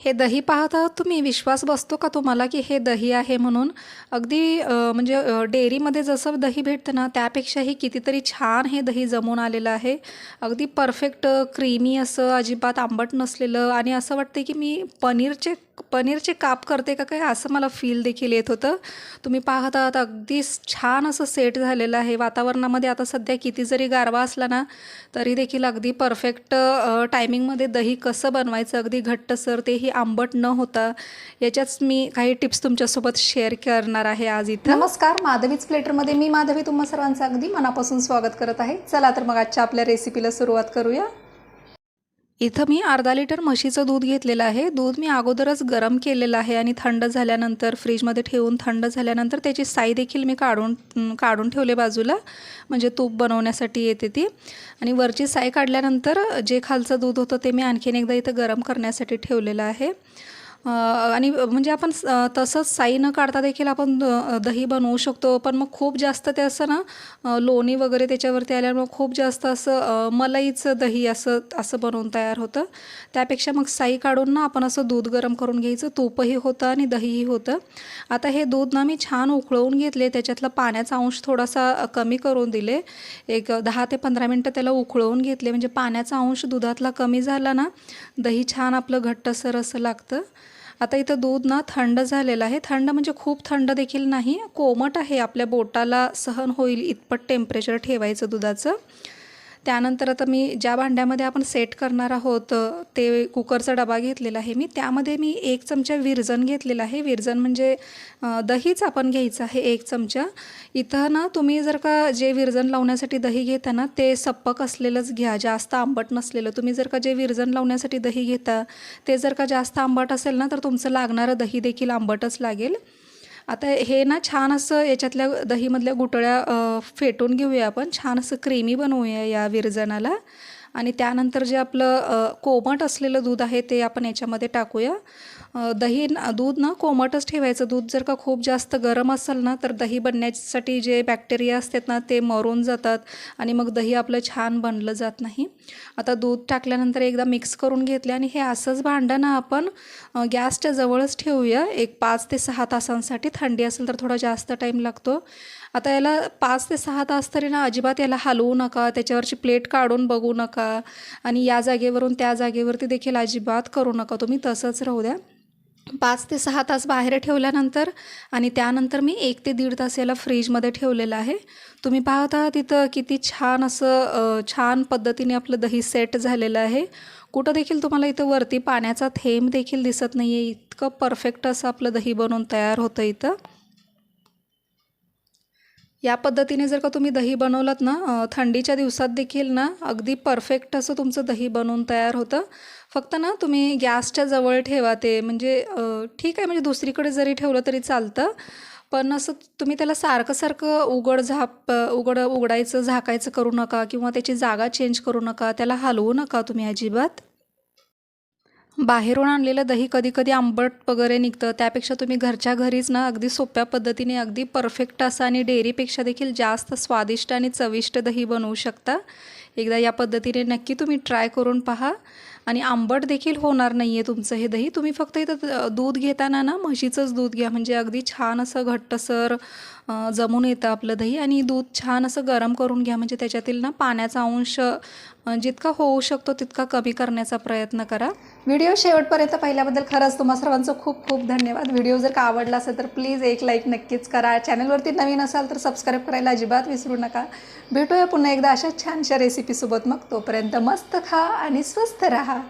हे दही पाहत आहात तुम्ही विश्वास बसतो का तुम्हाला की हे दही आहे म्हणून? अगदी म्हणजे डेअरीमध्ये जसं दही भेटतं ना त्यापेक्षाही कितीतरी छान हे दही जमून आलेलं आहे. अगदी परफेक्ट क्रीमी असं अजिबात आंबट नसलेलं आणि असं वाटतं की मी पनीरचे पनीरचे काप करते का काय असं मला फील देखील येत होतं. तुम्ही पाहत आहात अगदी छान असं सेट झालेलं आहे. वातावरणामध्ये आता सध्या किती जरी गारवा असला ना तरी देखील अगदी परफेक्ट टायमिंगमध्ये दही कसं बनवायचं अगदी घट्टसर तेही आंबट न होता याच्याच मी काही टिप्स तुमच्यासोबत शेअर करणार आहे आज इथं. नमस्कार माधवीच प्लेटरमध्ये मी माधवी तुम्हा सर्वांचं अगदी मनापासून स्वागत करत आहे. चला तर मग आजच्या आपल्या रेसिपीला सुरुवात करूया. इथं मी अर्धा लिटर म्हशीचं दूध घेतलेलं आहे. दूध मी अगोदरच गरम केलेलं आहे आणि थंड झाल्यानंतर फ्रीजमध्ये ठेवून थंड झाल्यानंतर त्याची साई देखील मी काढून काढून ठेवले बाजूला. म्हणजे तूप बनवण्यासाठी येते ती. आणि वरची साई काढल्यानंतर जे खालचं दूध होतं ते मी आणखीन एकदा इथं गरम करण्यासाठी ठेवलेलं आहे. आणि म्हणजे आपण तसंच साई न काढता देखील आपण द- दही बनवू शकतो. पण मग खूप जास्त ते असं ना लोणी वगैरे त्याच्यावरती आल्यामुळे खूप जास्त असं मलाईचं दही असं असं बनवून तयार होतं. त्यापेक्षा मग साई काढून ना आपण असं दूध गरम करून घ्यायचं. तूपही होतं आणि दहीही होतं. आता हे दूध ना मी छान उकळवून घेतले. त्याच्यातला पाण्याचा अंश थोडासा कमी करून दिले. एक दहा ते पंधरा मिनटं त्याला उकळवून घेतले. म्हणजे पाण्याचा अंश दुधातला कमी झाला ना दही छान आपलं घट्टसर असं लागतं. आता इथं दूध ना थंड झालेलं आहे. थंड म्हणजे खूप थंड देखील नाही कोमट आहे. आपल्या बोटाला सहन होईल इतपत टेम्परेचर ठेवायचं दुधाचं. त्यानंतर आता मी ज्या भांड्यामध्ये आपण सेट करणार आहोत ते कुकरचा डबा घेतलेला आहे मी त्यामध्ये मी एक चमचा विरजन घेतलेला आहे. विरजन म्हणजे दहीच आपण घ्यायचं आहे एक चमचा. इथं ना तुम्ही जर का जे विरजन लावण्यासाठी दही घेता ना ते सप्पक असलेलंच घ्या. जास्त आंबट नसलेलं. तुम्ही जर का जे विरजन लावण्यासाठी दही घेता ते जर का जास्त आंबट असेल ना तर तुमचं लागणारं दही देखील आंबटच लागेल. आता हे ना छान असं याच्यातल्या दहीमधल्या गुटळ्या फेटून घेऊया आपण. छान असं क्रीमी बनवूया या विरजणाला आणि त्यानंतर जे आपलं कोमट असलेलं दूध आहे ते आपण याच्यामध्ये टाकूया. दही दूध ना कोमटच ठेवायचं. दूध जर का खूप जास्त गरम असेल ना तर दही बनण्यासाठी जे बॅक्टेरिया असतात ना ते मरून जातात आणि मग दही आपलं छान बनलं जात नाही. आता दूध टाकल्यानंतर एकदा मिक्स करून घेतले आणि हे असंच भांडं ना आपण गॅसच्या जवळच ठेवूया. एक पाच ते सहा तासांसाठी. थंडी असेल तर थोडा जास्त टाईम लागतो. आता याला पाच ते सहा तास तरी ना अजिबात याला हलवू नका. त्याच्यावरची प्लेट काढून बघू नका. आणि या जागेवरून त्या जागेवरती देखील अजिबात करू नका. तुम्ही तसंच राहू द्या. पाच ते सहा तास बाहेर ठेवल्यानंतर आणि त्यानंतर मी एक ते दीड तास याला फ्रीजमध्ये ठेवलेलं आहे. तुम्ही पाहत आहात तिथं किती छान असं छान पद्धतीने आपलं दही सेट झालेलं आहे. कुठं देखील तुम्हाला इथं वरती पाण्याचा थेंब देखील दिसत नाही आहे इतकं परफेक्ट असं आपलं दही बनवून तयार होतं इथं. या पद्धतीने जर का तुम्ही दही बनवलात ना थंडीच्या दिवसात देखील ना अगदी परफेक्ट असं तुमचं दही बनवून तयार होतं. फक्त ना तुम्ही गॅसच्या जवळ ठेवा ते म्हणजे ठीक आहे म्हणजे दुसरीकडे जरी ठेवलं तरी चालतं. पण असं तुम्ही त्याला सारखं सारखं उघड झाप उघड उघडायचं झाकायचं करू नका किंवा त्याची जागा चेंज करू नका त्याला हलवू नका तुम्ही अजिबात. बाहेरून आणलेलं दही कधी कधी आंबट वगैरे निघतं. त्यापेक्षा तुम्ही घरच्या घरीच ना अगदी सोप्या पद्धतीने अगदी परफेक्ट असं आणि डेअरीपेक्षा देखील जास्त स्वादिष्ट आणि चविष्ट दही बनवू शकता. एकदा या पद्धतीने नक्की तुम्ही ट्राय करून पहा. आणि आंबट देखील होणार नाही आहे तुमचं हे दही. तुम्ही फक्त इथं दूध घेताना ना म्हशीचंच दूध घ्या. म्हणजे अगदी छान असं घट्टसर जमून येतं आपलं दही. आणि दूध छान असं गरम करून घ्या. म्हणजे त्याच्यातील ना पाण्याचा अंश जितका होऊ शकतो तितका कमी करण्याचा प्रयत्न करा. व्हिडिओ शेवटपर्यंत पाहिल्याबद्दल खरंच तुम्हा सर्वांचं खूप खूप धन्यवाद. व्हिडिओ जर का आवडला असेल तर प्लीज एक लाईक नक्कीच करा. चॅनलवरती नवीन असाल तर सबस्क्राईब करायला अजिबात विसरू नका. भेटूया पुन्हा एकदा अशा छानशा रेसिपी रेसिपीसोबत मग तोपर्यंत मस्त खा आणि स्वस्त राहा.